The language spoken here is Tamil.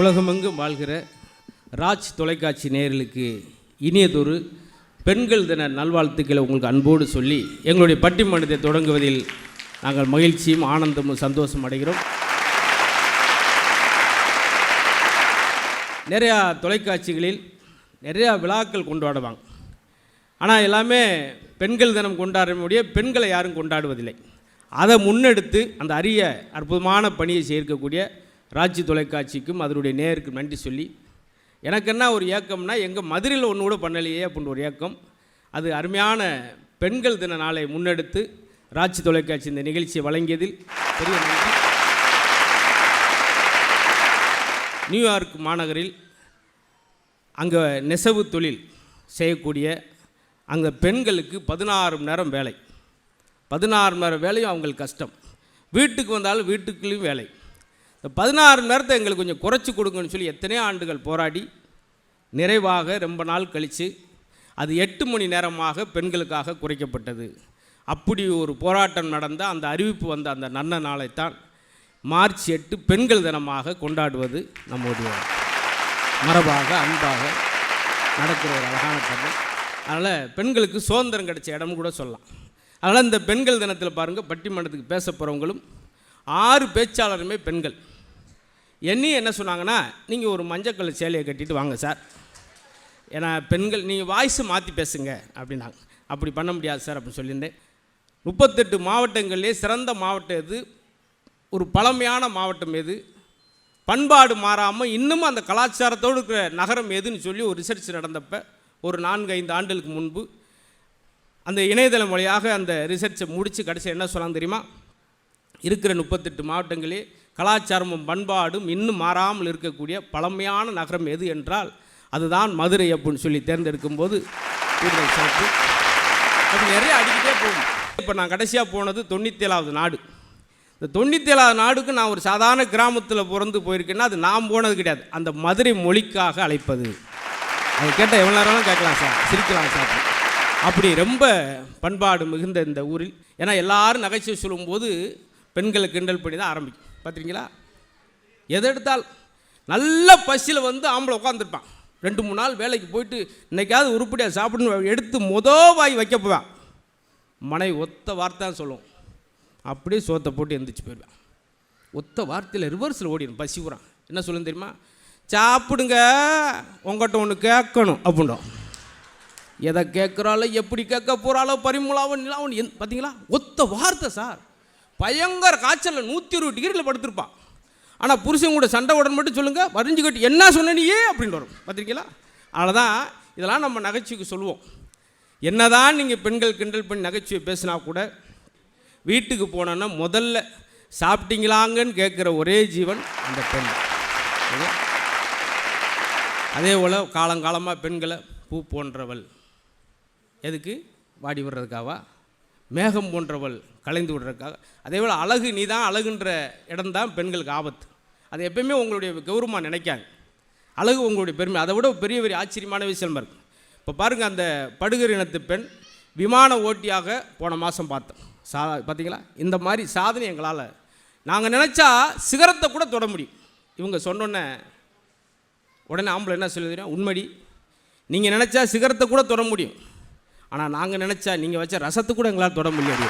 உலகமெங்கும் வாழ்கிற ராஜ் தொலைக்காட்சி நேர்களுக்கு இனியதொரு பெண்கள் தின நல்வாழ்த்துக்களை உங்களுக்கு அன்போடு சொல்லி எங்களுடைய பட்டிமன்றத்தை தொடங்குவதில் நாங்கள் மகிழ்ச்சியும் ஆனந்தமும் சந்தோஷம் அடைகிறோம். நிறையா தொலைக்காட்சிகளில் நிறையா விழாக்கள் கொண்டாடுவாங்க. ஆனால் எல்லாமே பெண்கள் தினம் கொண்டாட முடிய பெண்களை யாரும் கொண்டாடுவதில்லை. அதை முன்னெடுத்து அந்த அரிய அற்புதமான பணியை சேர்க்கக்கூடிய ராஜ்ய தொலைக்காட்சிக்கும் அதனுடைய நேருக்கு நன்றி சொல்லி எனக்கு என்ன ஒரு ஏக்கம்னா எங்கள் மதுரையில் ஒன்று கூட பண்ணலையே அப்படின்ற ஒரு இயக்கம் அது அருமையான பெண்கள் தின நாளை முன்னெடுத்து ராஜ்ய தொலைக்காட்சி இந்த நிகழ்ச்சியை வழங்கியதில் பெரிய நன்றி. நியூயார்க் மாநகரில் அங்கே நெசவு தொழில் செய்யக்கூடிய அங்கே பெண்களுக்கு பதினாறு மணி நேரம் வேலை. பதினாறு மணி நேரம் வேலையும் அவங்களுக்கு கஷ்டம். வீட்டுக்கு வந்தாலும் வீட்டுக்குள்ளேயும் வேலை. இந்த பதினாறு நேரத்தை எங்களுக்கு கொஞ்சம் குறைச்சி கொடுங்கன்னு சொல்லி எத்தனையோ ஆண்டுகள் போராடி நிறைவாக ரொம்ப நாள் கழித்து அது எட்டு மணி நேரமாக பெண்களுக்காக குறைக்கப்பட்டது. அப்படி ஒரு போராட்டம் நடந்த அந்த அறிவிப்பு வந்த அந்த நன்ன நாளைத்தான் மார்ச் எட்டு பெண்கள் தினமாக கொண்டாடுவது நம்முடைய மரபாக அன்பாக நடக்கிற ஒரு அழகான தருணம் அதனால் பெண்களுக்கு சுதந்திரம் கிடைச்ச இடம் கூட சொல்லலாம். அதனால் இந்த பெண்கள் தினத்தில் பாருங்கள் பட்டிமன்றத்துக்கு பேச போகிறவங்களும் ஆறு பேச்சாளருமே பெண்கள். என்னையும் என்ன சொன்னாங்கன்னா நீங்கள் ஒரு மஞ்சக்கல் சேலையை கட்டிட்டு வாங்க சார். ஏன்னா பெண்கள் நீங்கள் வாய்ஸை மாற்றி பேசுங்க அப்படின்னாங்க. அப்படி பண்ண முடியாது சார் அப்படின்னு சொல்லியிருந்தேன். முப்பத்தெட்டு மாவட்டங்கள்லேயே சிறந்த மாவட்டம் எது? ஒரு பழமையான மாவட்டம் எது? பண்பாடு மாறாமல் இன்னமும் அந்த கலாச்சாரத்தோடு இருக்கிற நகரம் எதுன்னு சொல்லி ஒரு ரிசர்ச் நடந்தப்போ ஒரு நான்கு ஐந்து ஆண்டுகளுக்கு முன்பு அந்த இணையதளம் வழியாக அந்த ரிசர்ச்சை முடித்து கடைசி என்ன சொல்லலாம் தெரியுமா? இருக்கிற முப்பத்தெட்டு மாவட்டங்களே கலாச்சாரமும் பண்பாடும் இன்னும் மாறாமல் இருக்கக்கூடிய பழமையான நகரம் எது என்றால் அதுதான் மதுரை அப்படின்னு சொல்லி தேர்ந்தெடுக்கும் போது கூடுதல் சிறப்பு. அப்படி நிறைய அடிக்கிட்டே போகும். இப்போ நான் கடைசியாக போனது தொண்ணூற்றி ஏழாவது நாடு. இந்த தொண்ணூற்றி ஏழாவது நாடுக்கு நான் ஒரு சாதாரண கிராமத்தில் பிறந்து போயிருக்கேன்னா அது நான் போனது கிடையாது. அந்த மதுரை மொழிக்காக அழைப்பது. அதை கேட்டால் எவ்வளோ நேரம் கேட்கலாம் சார். சிரிக்கலாம் சார். அப்படி ரொம்ப பண்பாடு மிகுந்த இந்த ஊரில். ஏன்னா எல்லாரும் நகைச்சுவை சொல்லும்போது பெண்களை கிண்டல் பண்ணி தான் ஆரம்பிக்கும். பார்த்துறீங்களா எதை எடுத்தால் நல்ல பசியில் வந்து ஆம்பளை உட்காந்துருப்பான் ரெண்டு மூணு நாள் வேலைக்கு போயிட்டு இன்னைக்காவது உருப்படியாக சாப்பிடணும் எடுத்து மொத வாய் வைக்க போவேன். மனைவி ஒத்த வார்த்தை சொல்லும். சொல்லுவோம் அப்படியே சோத்தை போட்டு எந்திரிச்சு போயிடுவேன். ஒத்த வார்த்தையில் ரிவர்ஸில் ஓடிடும் பசி ஊறான் என்ன சொல்லுன்னு தெரியுமா? சாப்பிடுங்க உங்கள்கிட்ட ஒன்று கேட்கணும் அப்படின்றோம். எதை கேட்குறாளோ எப்படி கேட்க போகிறாளோ பரிமுலாவோ நிலாவன் பார்த்தீங்களா ஒத்த வார்த்தை சார். பயங்கர காய்ச்சலில் நூற்றி இருபது டிகிரியில் படுத்திருப்பான். ஆனால் புருஷன் கூட சண்டை உடன் மட்டும் சொல்லுங்கள் வரிஞ்சு கட்டி என்ன சொன்னனியே? அப்படின்னு வரும். பார்த்துருக்கீங்களா அதனால தான் இதெல்லாம் நம்ம நகைச்சுவைக்கு சொல்லுவோம். என்னதான் நீங்கள் பெண்கள் கிண்டல் பண்ணி நகைச்சுவை பேசினா கூட வீட்டுக்கு போனோன்னா முதல்ல சாப்பிட்டீங்களாங்கன்னு கேட்குற ஒரே ஜீவன் அந்த பெண். அதே போல் காலங்காலமாக பெண்களை பூ போன்றவள். எதுக்கு? வாடி விடுறதுக்காவா மேகம் போன்றவள் கலைந்து விடுறதுக்காக. அதே போல் அழகு நீ தான் அழகுன்ற இடம்தான் பெண்களுக்கு ஆபத்து. அது எப்பயுமே உங்களுடைய கௌரவமாக நினைக்காங்க அழகு உங்களுடைய பெருமை. அதை விட பெரிய பெரிய ஆச்சரியமான விஷயமா இருக்கும் இப்போ பாருங்கள் அந்த படுகர் இனத்து பெண் விமான ஓட்டியாக போன மாதம் பார்த்தோம். சா பார்த்தீங்களா இந்த மாதிரி சாதனை எங்களால். நாங்கள் நினச்சா சிகரத்தை கூட தொட முடியும். இவங்க சொன்னோன்னே உடனே ஆம்பளை என்ன சொல்லி உண்மடி. நீங்கள் நினச்சா சிகரத்தை கூட தொட முடியும். ஆனால் நாங்கள் நினச்சா நீங்கள் வச்ச ரசத்தை கூட எங்களால் தொட முடியாது